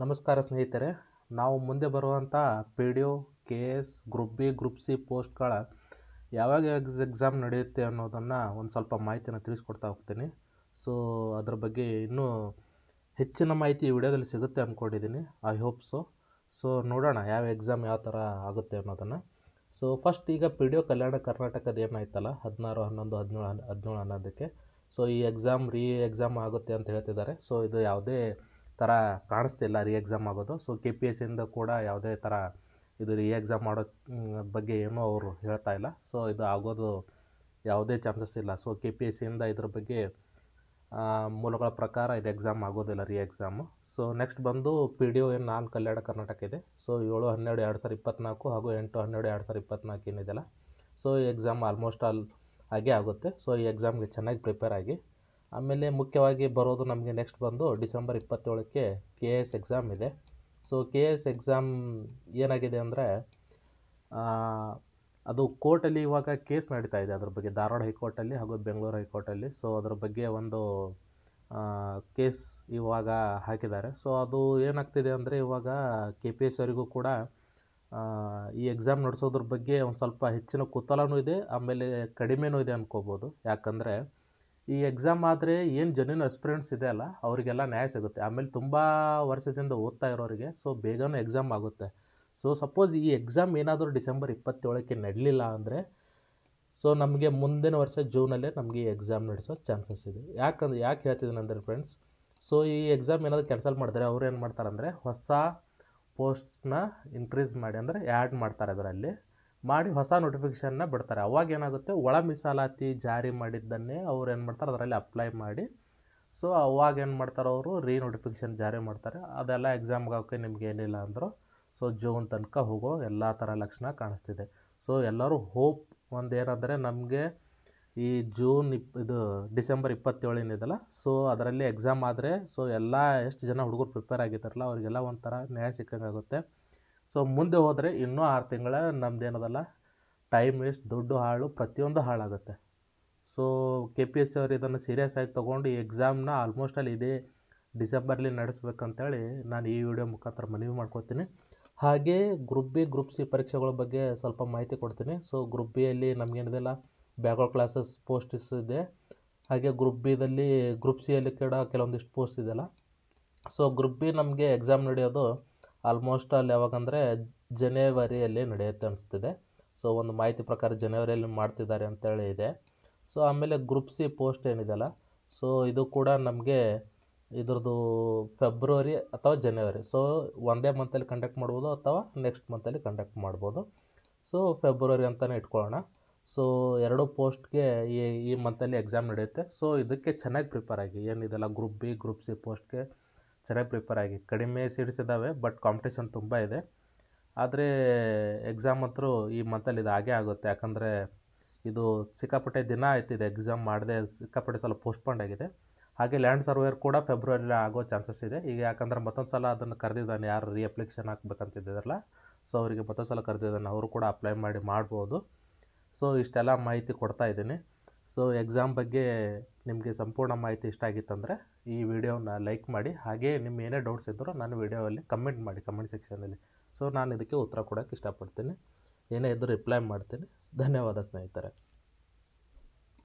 ನಮಸ್ಕಾರ ಸ್ನೇಹಿತರೆ, ನಾವು ಮುಂದೆ ಬರುವಂಥ P D O K S group B group C ಪೋಸ್ಟ್ಗಳ ಯಾವಾಗ ಎಕ್ಸ್ ಎಕ್ಸಾಮ್ ನಡೆಯುತ್ತೆ ಅನ್ನೋದನ್ನು ಒಂದು ಸ್ವಲ್ಪ ಮಾಹಿತಿನ ತಿಳಿಸ್ಕೊಡ್ತಾ ಹೋಗ್ತೀನಿ. ಸೊ ಅದ್ರ ಬಗ್ಗೆ ಇನ್ನೂ ಹೆಚ್ಚಿನ ಮಾಹಿತಿ ಈ ವಿಡಿಯೋದಲ್ಲಿ ಸಿಗುತ್ತೆ ಅಂದ್ಕೊಂಡಿದ್ದೀನಿ ಐ ಹೋಪ್ ಸೊ ಸೊ ನೋಡೋಣ ಯಾವ ಎಕ್ಸಾಮ್ ಯಾವ ಥರ ಆಗುತ್ತೆ ಅನ್ನೋದನ್ನು. ಸೊ ಫಸ್ಟ್ ಈಗ ಪಿ ಡಿ ಒ ಕಲ್ಯಾಣ ಕರ್ನಾಟಕದ ಏನಾಯ್ತಲ್ಲ, ಹದಿನಾರು, ಹನ್ನೊಂದು, ಹದಿನೇಳು ಹದಿನೇಳು ಹನ್ನೊಂದಕ್ಕೆ ಸೊ ಈ ಎಕ್ಸಾಮ್ ರೀ ಎಕ್ಸಾಮ್ ಆಗುತ್ತೆ ಅಂತ ಹೇಳ್ತಿದ್ದಾರೆ. ಸೊ ಇದು ಯಾವುದೇ ಥರ ಕಾಣಿಸ್ತಿಲ್ಲ ರೀ ಎಕ್ಸಾಮ್ ಆಗೋದು. ಸೊ ಕೆ ಪಿ ಎಸ್ ಸಿಯಿಂದ ಕೂಡ ಯಾವುದೇ ಥರ ಇದು ರೀ ಎಕ್ಸಾಮ್ ಮಾಡೋ ಬಗ್ಗೆ ಏನೂ ಅವರು ಹೇಳ್ತಾ ಇಲ್ಲ. ಸೊ ಇದು ಆಗೋದು ಯಾವುದೇ ಚಾನ್ಸಸ್ ಇಲ್ಲ. ಸೊ ಕೆ ಪಿ ಎಸ್ ಸಿಯಿಂದ ಇದ್ರ ಬಗ್ಗೆ ಮೂಲಗಳ ಪ್ರಕಾರ ಇದು ಎಕ್ಸಾಮ್ ಆಗೋದಿಲ್ಲ ರೀ ಎಕ್ಸಾಮು ಸೊ ನೆಕ್ಸ್ಟ್ ಬಂದು ಪಿ ಡಿ ಒ ಏನು ನಾನ್ ಕಲ್ಯಾಣ ಕರ್ನಾಟಕ ಇದೆ. ಸೊ ಏಳು, ಹನ್ನೆರಡು, ಎರಡು ಸಾವಿರ ಇಪ್ಪತ್ತ್ನಾಲ್ಕು ಹಾಗೂ ಎಂಟು, ಹನ್ನೆರಡು, ಎರಡು ಸಾವಿರ ಇಪ್ಪತ್ತ್ನಾಲ್ಕು ಏನಿದೆಯಲ್ಲ ಸೊ ಎಕ್ಸಾಮ್ ಆಲ್ಮೋಸ್ಟ್ ಆಲ್ ಆಗೇ ಆಗುತ್ತೆ. ಸೊ ಈ ಎಕ್ಸಾಮ್ಗೆ ಚೆನ್ನಾಗಿ ಪ್ರಿಪೇರ್ ಆಗಿ ಆಮೇಲೆ ಮುಖ್ಯವಾಗಿ ಬರೋದು ನಮಗೆ ನೆಕ್ಸ್ಟ್ ಬಂದು ಡಿಸೆಂಬರ್ ಇಪ್ಪತ್ತೇಳಕ್ಕೆ ಕೆ ಎ ಎಸ್ ಎಕ್ಸಾಮ್ ಇದೆ. So K A S exam ಏನಾಗಿದೆ ಅಂದರೆ ಅದು ಕೋರ್ಟಲ್ಲಿ ಇವಾಗ ಕೇಸ್ ನಡೀತಾ ಇದೆ ಅದ್ರ ಬಗ್ಗೆ, ಧಾರವಾಡ ಹೈಕೋರ್ಟಲ್ಲಿ ಹಾಗೂ ಬೆಂಗಳೂರು ಹೈಕೋರ್ಟಲ್ಲಿ ಸೊ ಅದ್ರ ಬಗ್ಗೆ ಒಂದು ಕೇಸ್ ಇವಾಗ ಹಾಕಿದ್ದಾರೆ. ಸೊ ಅದು ಏನಾಗ್ತಿದೆ ಅಂದರೆ ಇವಾಗ ಕೆ ಪಿ ಎಸ್ ಅವರಿಗೂ ಕೂಡ ಈ ಎಕ್ಸಾಮ್ ನಡೆಸೋದ್ರ ಬಗ್ಗೆ ಒಂದು ಸ್ವಲ್ಪ ಹೆಚ್ಚಿನ ಕುತೂಹಲನೂ ಇದೆ, ಆಮೇಲೆ ಕಡಿಮೆನೂ ಇದೆ ಅಂದ್ಕೋಬೋದು ಯಾಕಂದರೆ ಈ ಎಕ್ಸಾಮ್ ಆದರೆ ಏನು ಜನ್ಯೂನ್ ಎಕ್ಸ್ಪೀರಿಯನ್ಸ್ ಇದೆ ಅಲ್ಲ, ಅವರಿಗೆಲ್ಲ ನ್ಯಾಯ ಸಿಗುತ್ತೆ. ಆಮೇಲೆ ತುಂಬ ವರ್ಷದಿಂದ ಓದ್ತಾ ಇರೋರಿಗೆ ಸೊ ಬೇಗನೂ ಎಕ್ಸಾಮ್ ಆಗುತ್ತೆ. ಸೊ ಸಪೋಸ್ ಈ ಎಕ್ಸಾಮ್ ಏನಾದರೂ ಡಿಸೆಂಬರ್ ಇಪ್ಪತ್ತೇಳಕ್ಕೆ ನಡಲಿಲ್ಲ ಅಂದರೆ ಸೊ ನಮಗೆ ಮುಂದಿನ ವರ್ಷ ಜೂನಲ್ಲೇ ನಮಗೆ ಈ ಎಕ್ಸಾಮ್ ನಡೆಸೋ ಚಾನ್ಸಸ್ ಇದೆ. ಯಾಕಂದ್ರೆ, ಯಾಕೆ ಹೇಳ್ತಿದ್ದೀನಿ ಅಂದರೆ ಫ್ರೆಂಡ್ಸ್ ಸೊ ಈ ಎಕ್ಸಾಮ್ ಏನಾದರೂ ಕ್ಯಾನ್ಸಲ್ ಮಾಡಿದ್ರೆ ಅವ್ರು ಏನು ಮಾಡ್ತಾರೆ ಅಂದರೆ ಹೊಸ ಪೋಸ್ಟ್ಸ್ನ ಇನ್ಕ್ರೀಸ್ ಮಾಡಿ ಅಂದರೆ ಆ್ಯಡ್ ಮಾಡ್ತಾರೆ ಅದರಲ್ಲಿ. ಮಾಡಿ ಹೊಸ ನೋಟಿಫಿಕೇಶನ್ನ ಬಿಡ್ತಾರೆ. ಅವಾಗ ಏನಾಗುತ್ತೆ? ಒಳ ಮೀಸಲಾತಿ ಜಾರಿ ಮಾಡಿದ್ದನ್ನೇ ಅವ್ರು ಏನು ಮಾಡ್ತಾರೆ? ಅದರಲ್ಲಿ ಅಪ್ಲೈ ಮಾಡಿ. ಸೊ ಅವಾಗ ಏನು ಮಾಡ್ತಾರೆ ಅವರು? ರೀ ನೋಟಿಫಿಕೇಷನ್ ಜಾರಿ ಮಾಡ್ತಾರೆ. ಅದೆಲ್ಲ ಎಕ್ಸಾಮ್ಗೆ ಆಗೋಕ್ಕೆ ನಿಮ್ಗೆ ಏನಿಲ್ಲ ಅಂದರು. ಸೊ ಜೂನ್ ತನಕ ಹೋಗೋ ಎಲ್ಲ ಥರ ಲಕ್ಷಣ ಕಾಣಿಸ್ತಿದೆ. ಸೊ ಎಲ್ಲರೂ ಹೋಪ್ ಒಂದು ಏನಂದರೆ ನಮಗೆ ಈ ಜೂನ್ ಇಪ್, ಇದು ಡಿಸೆಂಬರ್ ಇಪ್ಪತ್ತೇಳೇನಿದೆಯಲ್ಲ ಸೊ ಅದರಲ್ಲಿ ಎಕ್ಸಾಮ್ ಆದರೆ ಸೊ ಎಲ್ಲ ಎಷ್ಟು ಜನ ಹುಡುಗರು ಪ್ರಿಪೇರ್ ಆಗಿದ್ದಾರಲ್ಲ, ಅವರಿಗೆಲ್ಲ ಒಂಥರ ನ್ಯಾಯ ಸಿಕ್ಕಂಗಾಗುತ್ತೆ. ಸೊ ಮುಂದೆ ಹೋದರೆ ಇನ್ನೂ ಆರು ತಿಂಗಳ ನಮ್ದು ಏನದಲ್ಲ ಟೈಮ್ ವೇಸ್ಟ್ ದುಡ್ಡು ಹಾಳು, ಪ್ರತಿಯೊಂದು ಹಾಳಾಗುತ್ತೆ. So K P S C ಅವರು ಇದನ್ನು ಸೀರಿಯಸ್ ಆಗಿ ತೊಗೊಂಡು ಈ ಎಕ್ಸಾಮ್ನ ಆಲ್ಮೋಸ್ಟ್ ಅಲ್ಲಿ ಇದೇ ಡಿಸೆಂಬರ್ಲಿ ನಡೆಸ್ಬೇಕಂತೇಳಿ ನಾನು ಈ ವಿಡಿಯೋ ಮುಖಾಂತರ ಮನವಿ ಮಾಡ್ಕೊತೀನಿ. ಹಾಗೆ ಗ್ರೂಪ್ ಬಿ ಗ್ರೂಪ್ ಸಿ ಪರೀಕ್ಷೆಗಳ ಬಗ್ಗೆ ಸ್ವಲ್ಪ ಮಾಹಿತಿ ಕೊಡ್ತೀನಿ. ಸೊ ಗ್ರೂಪ್ ಬಿಯಲ್ಲಿ ನಮಗೇನಿದೆಲ್ಲ ಬ್ಯಾಕ್ವರ್ಡ್ ಕ್ಲಾಸಸ್ ಪೋಸ್ಟಿಸ್ ಇದೆ. ಹಾಗೆ ಗ್ರೂಪ್ ಬಿದಲ್ಲಿ ಗ್ರೂಪ್ ಸಿಯಲ್ಲಿ ಕೂಡ ಕೆಲವೊಂದಿಷ್ಟು ಪೋಸ್ಟ್ ಇದೆಯಲ್ಲ ಸೊ ಗ್ರೂಪ್ ಬಿ ನಮಗೆ ಎಕ್ಸಾಮ್ ನಡೆಯೋದು ಆಲ್ಮೋಸ್ಟ್ ಅಲ್ಲಿ ಯಾವಾಗಂದರೆ ಜನವರಿಯಲ್ಲಿ ನಡೆಯುತ್ತೆ ಅನಿಸ್ತಿದೆ. ಸೊ ಒಂದು ಮಾಹಿತಿ ಪ್ರಕಾರ ಜನವರಿಯಲ್ಲಿ ಮಾಡ್ತಿದ್ದಾರೆ ಅಂತೇಳಿ ಇದೆ. ಸೊ ಆಮೇಲೆ ಗ್ರೂಪ್ ಸಿ ಪೋಸ್ಟ್ ಏನಿದೆಯಲ್ಲ ಸೊ ಇದು ಕೂಡ ನಮಗೆ ಇದ್ರದ್ದು ಫೆಬ್ರವರಿ ಅಥವಾ ಜನವರಿ ಸೊ ಒಂದೇ ಮಂತಲ್ಲಿ ಕಂಡಕ್ಟ್ ಮಾಡ್ಬೋದು ಅಥವಾ ನೆಕ್ಸ್ಟ್ ಮಂತಲ್ಲಿ ಕಂಡಕ್ಟ್ ಮಾಡ್ಬೋದು. ಸೊ ಫೆಬ್ರವರಿ ಅಂತಲೇ ಇಟ್ಕೊಳ್ಳೋಣ. ಸೊ ಎರಡು ಪೋಸ್ಟ್ಗೆ ಈ ಈ ಮಂತಲ್ಲಿ ಎಕ್ಸಾಮ್ ನಡೆಯುತ್ತೆ. ಸೊ ಇದಕ್ಕೆ ಚೆನ್ನಾಗಿ ಪ್ರಿಪೇರ್ ಆಗಿ. ಏನಿದೆಲ್ಲ ಗ್ರೂಪ್ ಬಿ ಗ್ರೂಪ್ ಸಿ ಪೋಸ್ಟ್ಗೆ ಚೆನ್ನಾಗಿ ಪ್ರಿಪೇರ್ ಆಗಿ, ಕಡಿಮೆ ಸೀಟ್ಸ್ ಇದ್ದಾವೆ ಬಟ್ ಕಾಂಪಿಟೇಷನ್ ತುಂಬ ಇದೆ. ಆದರೆ ಎಕ್ಸಾಮ್ ಅಂತೂ ಈ ಮಂತಲ್ಲಿ ಇದು ಆಗೇ ಆಗುತ್ತೆ. ಯಾಕಂದರೆ ಇದು ಸಿಕ್ಕಾಪಟ್ಟೆ ದಿನ ಆಯ್ತಿದೆ ಎಕ್ಸಾಮ್ ಮಾಡದೆ ಸಿಕ್ಕಾಪಟ್ಟೆ ಸಲ ಪೋಸ್ಟ್ಪೋಂಡ್ ಆಗಿದೆ. ಹಾಗೆ ಲ್ಯಾಂಡ್ ಸರ್ವೇರ್ ಕೂಡ ಫೆಬ್ರವರಿಲಿ ಆಗೋ ಚಾನ್ಸಸ್ ಇದೆ. ಈಗ ಯಾಕಂದ್ರೆ ಮತ್ತೊಂದು ಸಲ ಅದನ್ನು ಕರೆದಿದ್ದಾನೆ, ಯಾರು ರೀ ಅಪ್ಲಿಕೇಶನ್ ಹಾಕ್ಬೇಕಂತಿದ್ದಾರಲ್ಲ ಸೊ ಅವರಿಗೆ ಮತ್ತೊಂದು ಸಲ ಕರೆದಿದ್ದಾನೆ, ಅವರು ಕೂಡ ಅಪ್ಲೈ ಮಾಡಿ ಮಾಡ್ಬೋದು. ಸೊ ಇಷ್ಟೆಲ್ಲ ಮಾಹಿತಿ ಕೊಡ್ತಾ ಇದ್ದೀನಿ. ಸೊ ಎಕ್ಸಾಮ್ ಬಗ್ಗೆ ನಿಮಗೆ ಸಂಪೂರ್ಣ ಮಾಹಿತಿ ಇಷ್ಟ ಆಗಿತ್ತಂದರೆ ಈ ವಿಡಿಯೋನ ಲೈಕ್ ಮಾಡಿ, ಹಾಗೇ ನಿಮ್ಮ ಏನೇ ಡೌಟ್ಸ್ ಇದ್ದರೂ ನಾನು ವಿಡಿಯೋಲ್ಲಿ ಕಮೆಂಟ್ ಮಾಡಿ ಕಮೆಂಟ್ ಸೆಕ್ಷನಲ್ಲಿ ಸೊ ನಾನು ಇದಕ್ಕೆ ಉತ್ತರ ಕೊಡೋಕ್ಕೆ ಇಷ್ಟಪಡ್ತೀನಿ. ಏನೇ ಇದ್ದರೂ ರಿಪ್ಲೈ ಮಾಡ್ತೀನಿ. ಧನ್ಯವಾದ ಸ್ನೇಹಿತರೆ.